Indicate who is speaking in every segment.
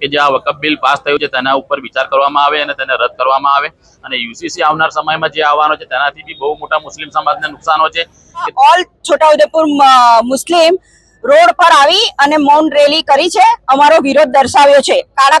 Speaker 1: કે જે આ વકફ બિલ પાસ થયું છે, તેના ઉપર વિચાર કરવામાં આવે અને તેને રદ કરવામાં આવે. અને યુસીસી આવનાર સમયમાં જે આવવાનો છે, તેનાથી બી બહુ મોટા મુસ્લિમ સમાજને નુકસાનો છે.
Speaker 2: ઓલ છોટાઉદેપુર મુસ્લિમ રોડ પર આવી અને મૌન રેલી કરી છે. અમારો વિરોધ દર્શાવ્યો છે. કાળા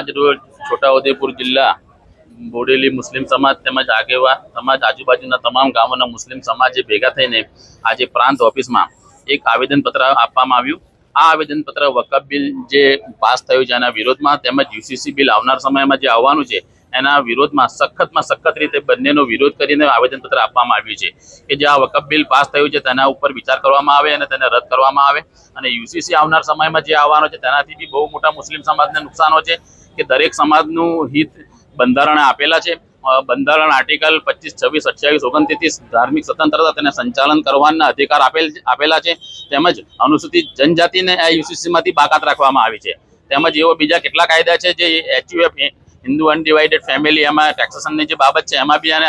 Speaker 3: કહેતું
Speaker 1: આજ રોજ છોટાઉદેપુર જિલ્લા બોડેલી મુસ્લિમ સમાજ તેમજ આગેવા સમાજ આજુબાજુના તમામ ગામોના મુસ્લિમ સમાજે ભેગા થઈને આજે પ્રાંત ઓફિસમાં એક આવેદનપત્ર આપવામાં આવ્યું. આ આવેદનપત્ર વકફ બિલ જે પાસ થયું છે એના વિરોધમાં તેમજ યુસીસી બિલ આવનાર સમયમાં જે આવવાનું છે એના વિરોધમાં સખતમાં સખત રીતે બંનેનો વિરોધ કરીને આવેદનપત્ર આપવામાં આવ્યું છે કે જે આ વકફ બિલ પાસ થયું છે તેના ઉપર વિચાર કરવામાં આવે અને તેને રદ કરવામાં આવે અને યુસીસી આવનાર સમયમાં જે આવવાનો છે તેનાથી બી બહુ મોટા મુસ્લિમ સમાજને નુકસાનો છે. કે દરેક સમાજનું હિત બંધારણે આપેલા છે. બંધારણ આર્ટિકલ પચીસ, છવ્વીસ, અઠ્યાવીસ, ઓગણત્રીસ, ધાર્મિક સ્વતંત્રતા તેને સંચાલન કરવાના અધિકાર આપેલ આપેલા છે. તેમજ અનુસૂચિત જનજાતિને આ યુસીસીમાંથી બાકાત રાખવામાં આવી છે. તેમજ એવો બીજા કેટલા કાયદા છે જે એચયુએફ, હિન્દુ અનડિવાઇડેડ ફેમિલી, એમાં ટેક્સેશનની જે બાબત છે, એમાં બી આને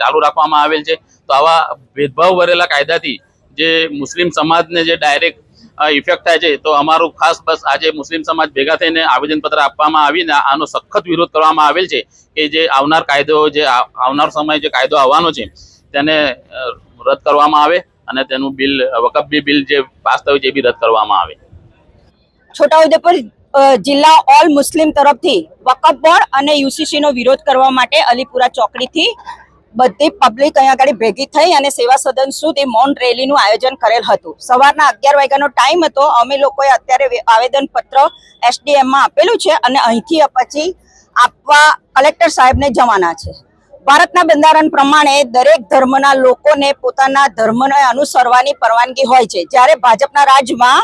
Speaker 1: ચાલુ રાખવામાં આવેલ છે. તો આવા ભેદભાવ ભરેલા કાયદાથી જે મુસ્લિમ સમાજને જે ડાયરેક્ટ ઇફેક્ટ થાય છે, તો અમારું ખાસ બસ આજે મુસ્લિમ સમાજ ભેગા થઈને આવેદનપત્ર આપવામાં આવીને આનો સખત વિરોધ કરવામાં આવેલ છે કે જે આવનાર કાયદો, જે આવનાર સમય જે કાયદો આવવાનો છે, તેને રદ કરવામાં આવે અને તેનું બિલ, વકફબી બિલ જે પાસ થયું છે એ બી રદ કરવામાં આવે.
Speaker 2: છોટાઉદેપુર જિલ્લા ઓલ મુસ્લિમ તરફથી વકફ બોર્ડ અને યુસીસી નો વિરોધ કરવા માટે અલીપુરા ચોકડીથી બધી પબ્લિક અહીંયા આગળ ભેગી થઈ અને સેવા સદન સુધી મૌન રેલીનું આયોજન કરેલ હતું. સવારના અગિયાર વાગ્યાનો ટાઈમ હતો. અમે લોકોએ અત્યારે આવેદનપત્ર એસડીએમમાં આપેલું છે અને અહીંથી પછી આપવા કલેક્ટર સાહેબને જવાના છે. ભારતના બંધારણ પ્રમાણે દરેક ધર્મના લોકોને પોતાના ધર્મને અનુસરવાની પરવાનગી હોય છે. જ્યારે ભાજપના રાજમાં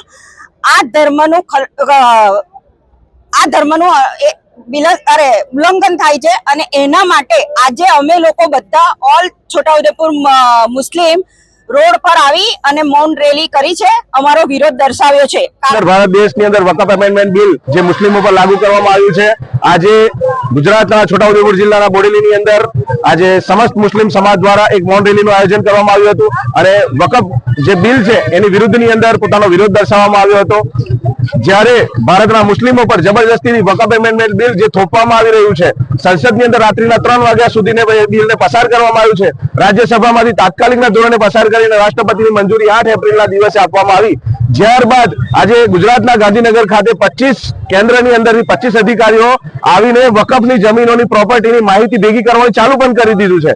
Speaker 2: આ ધર્મનું આ ધર્મનું ઉલ્લંઘન થાય છે અને એના માટે આજે અમે લોકો બધા ઓલ છોટાઉદેપુર મુસ્લિમ રોડ પર આવી અને મૌન રેલી કરી છે. અમારો વિરોધ દર્શાવ્યો છે.
Speaker 4: ભારત દેશની અંદર વકફ એમેન્ડમેન્ટ બિલ જે મુસ્લિમો પર લાગુ કરવામાં આવ્યું છે, આજે ગુજરાતના છોટાઉદેપુર જિલ્લાના બોડેલીની અંદર આજે સમસ્ત મુસ્લિમ સમાજ દ્વારા એક મૌન રેલીનું આયોજન કરવામાં આવ્યું હતું અને વકફ જે બિલ છે એની વિરુદ્ધની અંદર પોતાનો વિરોધ દર્શાવવામાં આવ્યો હતો. જ્યારે ભારતના મુસ્લિમો પર જબરજસ્તીથી વકફ એમેન્ડમેન્ટ બિલ જે થોપવામાં આવી રહ્યું છે, સંસદની અંદર રાત્રિના ત્રણ વાગ્યા સુધીને બિલને પસાર કરવામાં આવ્યું છે. રાજ્યસભામાંથી તાત્કાલિકના ધોરણે પસાર કરીને રાષ્ટ્રપતિની મંજૂરી આઠ એપ્રિલના દિવસે આપવામાં આવી. ત્યારબાદ આજે ગુજરાતના ગાંધીનગર ખાતે પચીસ કેન્દ્રની અંદર પચીસ અધિકારીઓ આવીને વકફની જમીનોની પ્રોપર્ટીની માહિતી ભેગી કરવાનું ચાલુ પણ કરી દીધું છે.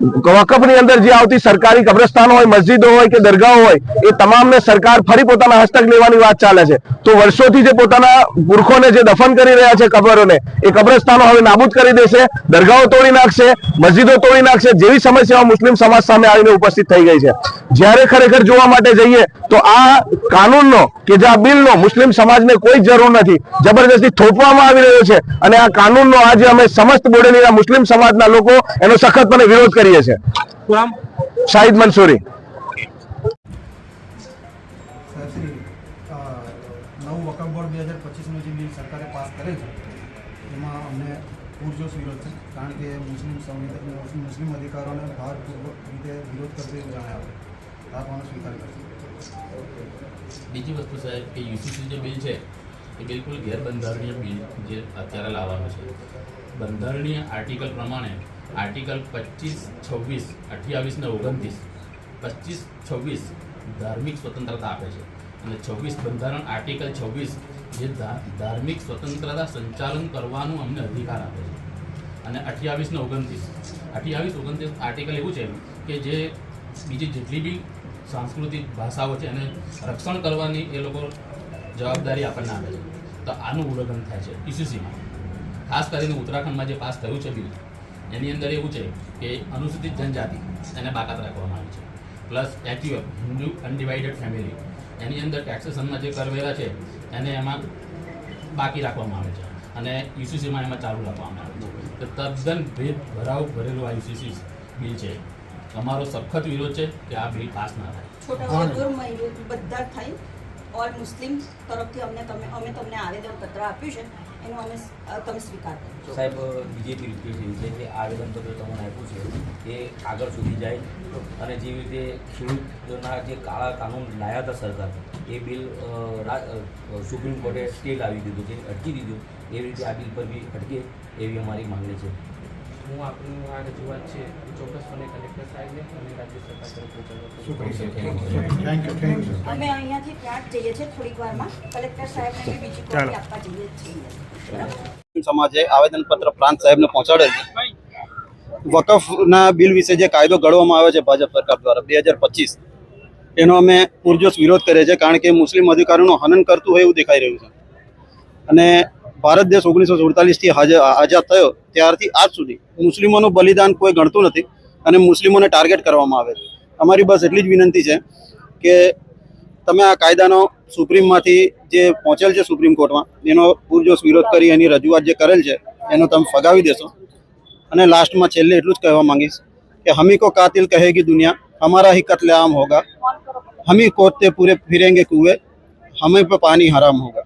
Speaker 4: વકફની અંદર જે આવતી સરકારી કબ્રસ્તાનો હોય, મસ્જિદો હોય કે દરગાહો હોય, એ તમામને સરકાર ફરી પોતાના હસ્તક લેવાની વાત ચાલે છે. તો વર્ષોથી જે પોતાના પુરખોને જે દફન કરી રહ્યા છે કબરોને, એ કબ્રસ્તાનો હવે નાબૂદ કરી દેશે, દરગાહો તોડી નાખશે, મસ્જિદો તોડી નાખશે, જેવી સમસ્યાઓ મુસ્લિમ સમાજ સામે આવીને ઉપસ્થિત થઈ ગઈ છે. જ્યારે ખરેખર જોવા માટે જઈએ, તો આ કાનૂનનો કે જે આ બિલનો મુસ્લિમ સમાજને કોઈ જરૂર નથી. જબરદસ્તી થોપવામાં આવી રહ્યો છે અને આ કાનૂનનો આજે અમે સમસ્ત બોડેલીના મુસ્લિમ સમાજના લોકો એનો સખતપણે વિરોધ કરીએ છીએ. શાહિદ મંસૂરી.
Speaker 5: નવું વકફ બોર્ડ બે હજાર પચીસનું જે બિલ સરકારે પાસ કરે છે એમાં અમને પૂરજોશ વિરોધ છે કારણ કે મુસ્લિમ સંવિધાન મુસ્લિમ અધિકારોને ભારપૂર્વક રીતે વિરોધ કરતો એવું સ્વીકાર કરશે.
Speaker 6: બીજી વસ્તુ સાહેબ કે યુસીસી જે બિલ છે એ બિલકુલ ગેરબંધારણીય બિલ જે અત્યારે લાવવાનું છે. બંધારણીય આર્ટિકલ પ્રમાણે આર્ટિકલ પચીસ છવ્વીસ અઠ્યાવીસ ને ઓગણત્રીસ. પચીસ છવ્વીસ ધાર્મિક સ્વતંત્રતા આપે છે. અને છવ્વીસ બંધારણ આર્ટિકલ છવ્વીસ જે ધાર્મિક સ્વતંત્રતા સંચાલન કરવાનું અમને અધિકાર આપે છે. અને અઠ્યાવીસ ને ઓગણત્રીસ. અઠ્યાવીસ, ઓગણત્રીસ આર્ટિકલ એવું છે કે જે બીજી જેટલી બી
Speaker 1: સાંસ્કૃતિક ભાષાઓ છે એને રક્ષણ કરવાની એ લોકો જવાબદારી આપણને આપે છે. તો આનું ઉલ્લંઘન થાય છે. ઈસીસીમાં ખાસ કરીને ઉત્તરાખંડમાં જે પાસ થયું છે બિલ એની અંદર એવું છે કે અનુસૂચિત જનજાતિ એને બાકાત રાખવામાં આવી છે. પ્લસ એક્યુએફ હિન્દુ અનડિવાઇડેડ ફેમિલી એની અંદર ટેક્સેશનમાં જે કરવેરા છે, એને એમાં બાકી રાખવામાં આવે છે. અને યુસીસીમાં એમાં ચાલુ રાખવામાં આવે છે. તો તદ્દન ભેદ ભરાવ ભરેલું આ યુસીસી બિલ છે. અમારો સખત વિરોધ છે કે આ બિલ પાસ ના થાય.
Speaker 2: બધા થાય. ઓલ મુસ્લિમ તરફથી અમને તમે અમે તમને આવેદન પત્ર આપ્યું છે. એનો અમે તમે સ્વીકાર કરો.
Speaker 7: સાહેબ બીજેપી રિક્વેસ્ટ છે કે આવેદનપત્ર તમને આપ્યું છે, એ આગળ સુધી જાય. અને જેવી રીતે ખેડૂતોના જે કાળા કાનૂન લાયા હતા સરકાર, એ બિલ સુપ્રીમ કોર્ટે સ્ટે લાવી દીધું છે, અટકી દીધું. એવી રીતે આ બિલ પર બી અટકે એવી અમારી માંગણી છે.
Speaker 8: હું આપનું આ રજૂઆત છે એ ચોક્કસપણે કલેક્ટર સાહેબને અને રાજ્ય સરકાર તરફ પહોંચાડવા
Speaker 2: અમે અહીંયાથી ત્યાં જઈએ છીએ થોડીક વારમાં. કલેક્ટર સાહેબને બીજી કોપી આપવા જઈએ છીએ.
Speaker 9: સમાજે આવેદનપત્ર પ્રાંત સાહેબને પહોંચાડેલ છે. વકફના બિલ વિશે જે કાયદો ઘડવામાં આવે છે ભાજપ સરકાર દ્વારા બે હજાર પચીસ એનો અમે પૂરજોશ વિરોધ કરીએ છીએ કારણ કે મુસ્લિમ અધિકારીનું હનન કરતું હોય એવું દેખાઈ રહ્યું છે. અને ભારત દેશ ઓગણીસો સુડતાલીસથી આઝાદ થયો. ત્યારથી આજ સુધી મુસ્લિમોનું બલિદાન કોઈ ગણતું નથી અને મુસ્લિમોને ટાર્ગેટ કરવામાં આવે છે. અમારી બસ એટલી જ વિનંતી છે કે તમે આ કાયદાનો સુપ્રીમમાંથી જે પહોંચેલ છે સુપ્રીમ કોર્ટમાં, એનો પૂરજોશ વિરોધ કરી, એની રજૂઆત જે કરેલ છે, એનો તમે ફગાવી દેશો. અને લાસ્ટમાં છેલ્લે એટલું જ કહેવા માંગીશ કે હમી કો કાતિલ કહેગી દુનિયા, હમારા હી કતલેઆમ હોગા, હમી કોતે પૂરે ફિરેંગે કુએ હમે પર પાણી હરામ હોગા.